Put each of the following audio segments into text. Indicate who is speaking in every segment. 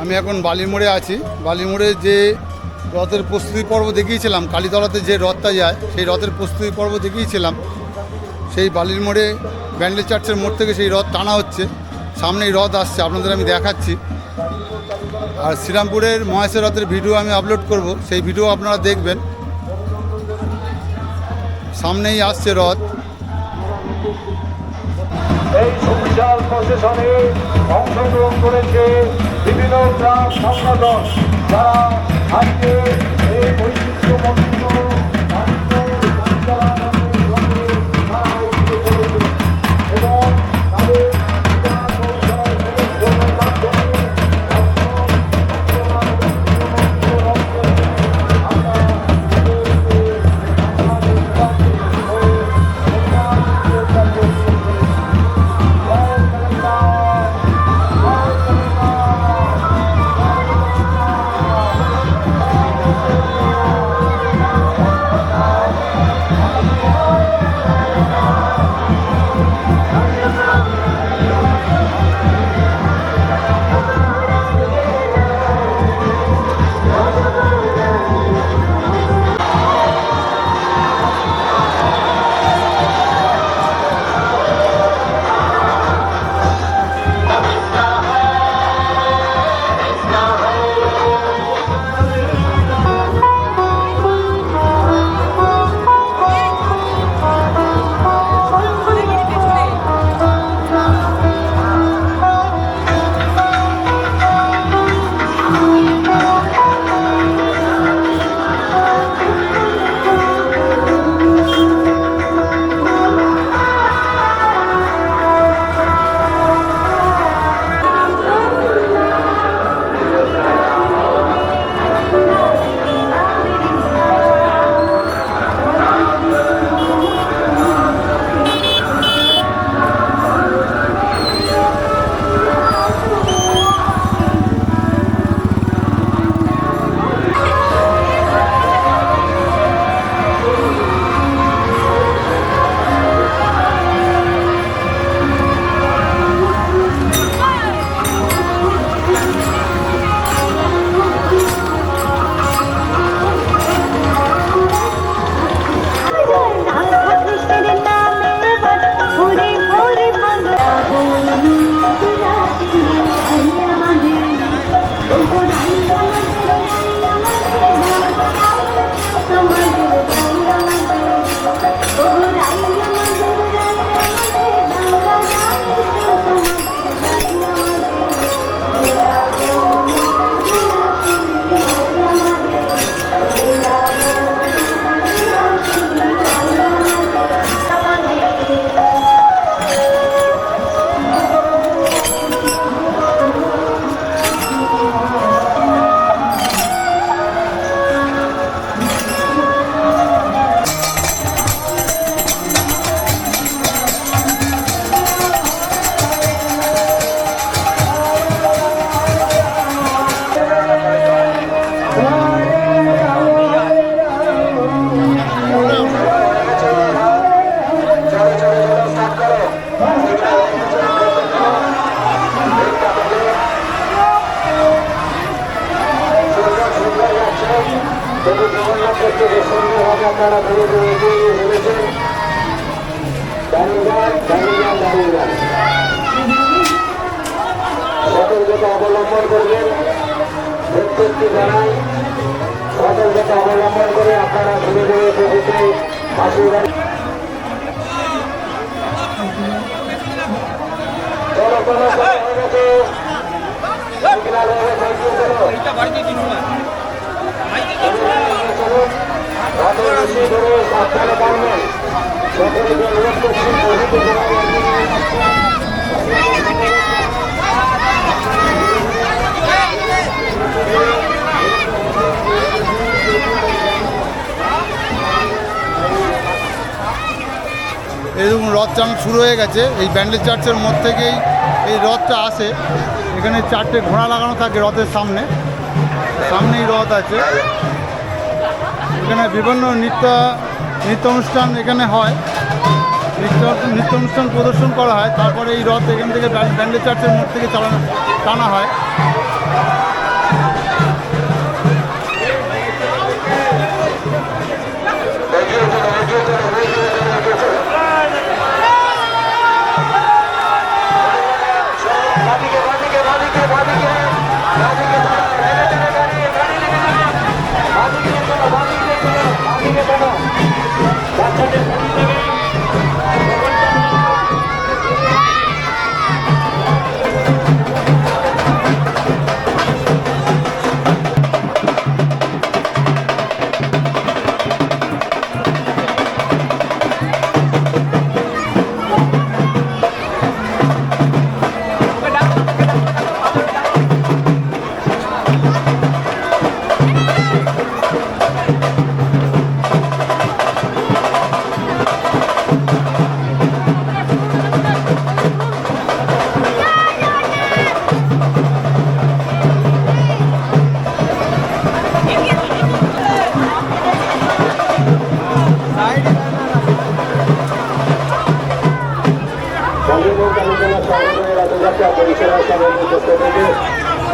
Speaker 1: আমি এখন বালিমোড়ে আছি। বালিমোড়ে যে রথের প্রস্তুতি পর্ব দেখিয়েছিলাম, কালীতলাতে যে রথটা যায়, সেই রথের প্রস্তুতি পর্ব দেখিয়েছিলাম। সেই বালির মোড়ে ব্যান্ডেল চার্চের মোড় থেকে সেই রথ টানা হচ্ছে। সামনেই রথ আসছে, আপনাদের আমি দেখাচ্ছি। আর শ্রীরামপুরের মহেশের রথের ভিডিও আমি আপলোড করব, সেই ভিডিও আপনারা দেখবেন। সামনেই আসছে রথ।
Speaker 2: এই প্রশাসনে অংশগ্রহণ করেছে বিভিন্ন গ্রাম সংগঠন যারা আজকে এই ঐতিহ্যমণ্ডিত আপনারা চলেছেন দাঁড়িয়ে যান দাঁড়িয়ে যান দাঁড়িয়ে যান সতর্কতা অবলম্বন করবেন প্রত্যেকটি জানাই সতর্কতা অবলম্বন করে আপনারা ধীরে ধীরে প্রভৃতি আশীর্বাদ চলো।
Speaker 1: দেখুন, রথ চালানো শুরু হয়ে গেছে। এই ব্যান্ডেল চার্চের মধ্য থেকেই এই রথটা আসে। এখানে চারটে ঘোড়া লাগানো থাকে রথের সামনে। সামনেই রথ আছে। এখানে বিভিন্ন নৃত্য নৃত্য অনুষ্ঠান এখানে হয়। নৃত্য নৃত্য অনুষ্ঠান প্রদর্শন করা হয়। তারপরে এই রথ এখান থেকে ব্যান্ডেল চার্চের মোড় থেকে চালানো টানা হয়।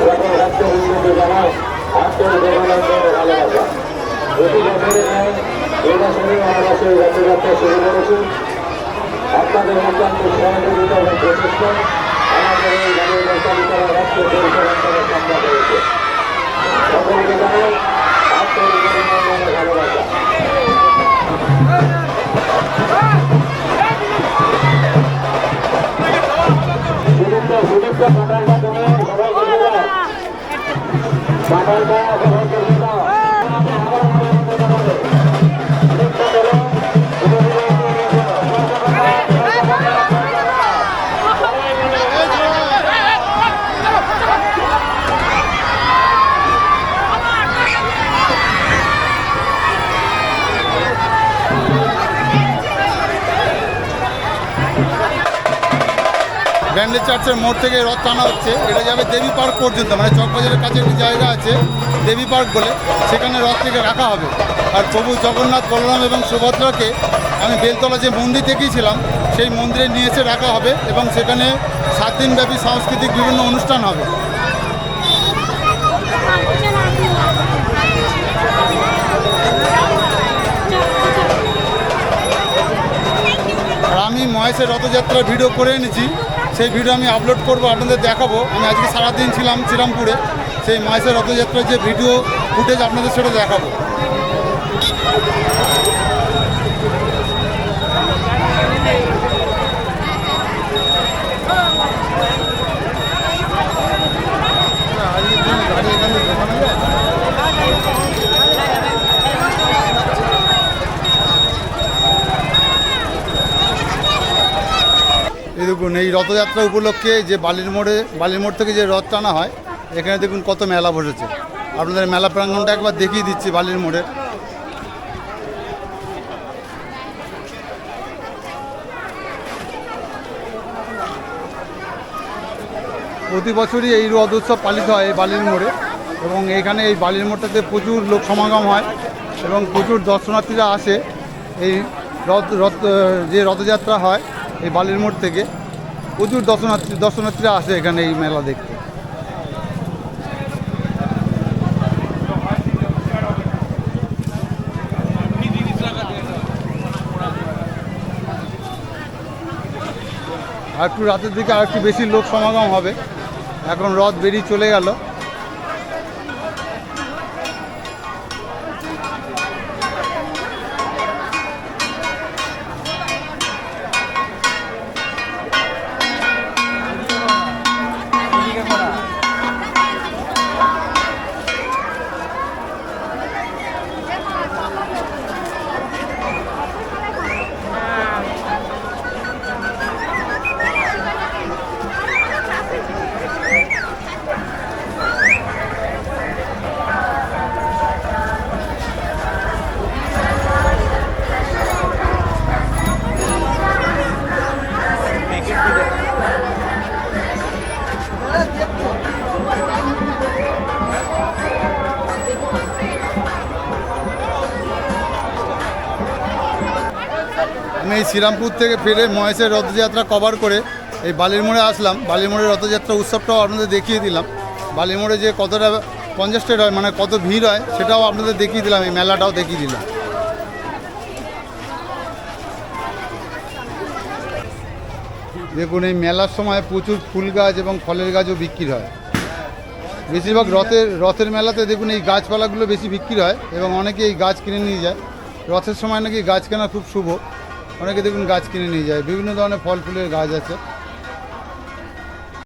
Speaker 2: এবং রাজ্যের উন্নতি জানায় ও ভালোবাসা প্রতি বছরের ন্যায় আমরা সেই রথযাত্রা শুরু করেছি আপনাদের অত্যন্ত আমাদের
Speaker 1: ব্যান্ডেল চার্চের মোড় থেকে রথ টানা হচ্ছে। এটা যাবে দেবী পার্ক পর্যন্ত মানে চকবাজারের কাছে একটি জায়গা আছে, দেবী পার্ক বলে। সেখানে রথ থেকে রাখা হবে। আর প্রভু জগন্নাথ, বলরাম এবং সুভদ্রাকে আমি বেলতলা যে মন্দির দেখিয়েছিলাম সেই মন্দিরে নিয়ে এসে রাখা হবে এবং সেখানে সাত দিনব্যাপী সাংস্কৃতিক বিভিন্ন অনুষ্ঠান হবে। আমি মহেশের রথযাত্রার ভিডিও করে এনেছি। সেই ভিডিও আমি আপলোড করব, আপনাদের দেখাবো। আমি আজকে সারাদিন ছিলাম শ্রীরামপুরে। সেই মাইসের রথযাত্রার যে ভিডিও ফুটেজ আপনাদের সেটা দেখাবো। এই দেখুন, এই রথযাত্রা উপলক্ষে যে বালির মোড়ে, বালির মোড় থেকে যে রথ টানা হয়, এখানে দেখুন কত মেলা বসেছে। আপনাদের মেলা প্রাঙ্গণটা একবার দেখিয়ে দিচ্ছি বালির মোড়ে। প্রতি বছরই এই রথ উৎসব পালিত হয় এই বালির মোড়ে এবং এখানে এই বালির মোড়টাতে প্রচুর লোক সমাগম হয় এবং প্রচুর দর্শনার্থীরা আসে। এই রথ রথ, যে রথযাত্রা হয় এই বালির মোড় থেকে। প্রচুর দর্শনার্থী, দর্শনার্থীরা আসে এখানে এই মেলা দেখতে। আর একটু রাতের দিকে আর একটু বেশি লোক সমাগম হবে। এখন রথ বেরিয়ে চলে গেল। আমি এই শ্রীরামপুর থেকে ফিরে মহেশের রথযাত্রা কভার করে এই বালির মোড়ে আসলাম। বালির মোড়ের রথযাত্রা উৎসবটাও আপনাদের দেখিয়ে দিলাম। বালির মোড়ে যে কতটা কনজেস্টেড হয় মানে কত ভিড় হয়, সেটাও আপনাদের দেখিয়ে দিলাম, এই মেলাটাও দেখিয়ে দিলাম। দেখুন, এই মেলার সময় প্রচুর ফুল গাছ এবং ফলের গাছও বিক্রি হয়। বেশিরভাগ রথের রথের মেলাতে দেখুন, এই গাছপালাগুলো বেশি বিক্রি হয় এবং অনেকে এই গাছ কিনে নিয়ে যায়। রথের সময় নাকি গাছ কেনা খুব শুভ। অনেকে দেখুন গাছ কিনে নিয়ে যায় বিভিন্ন ধরনের ফল ফুলের গাছ আছে।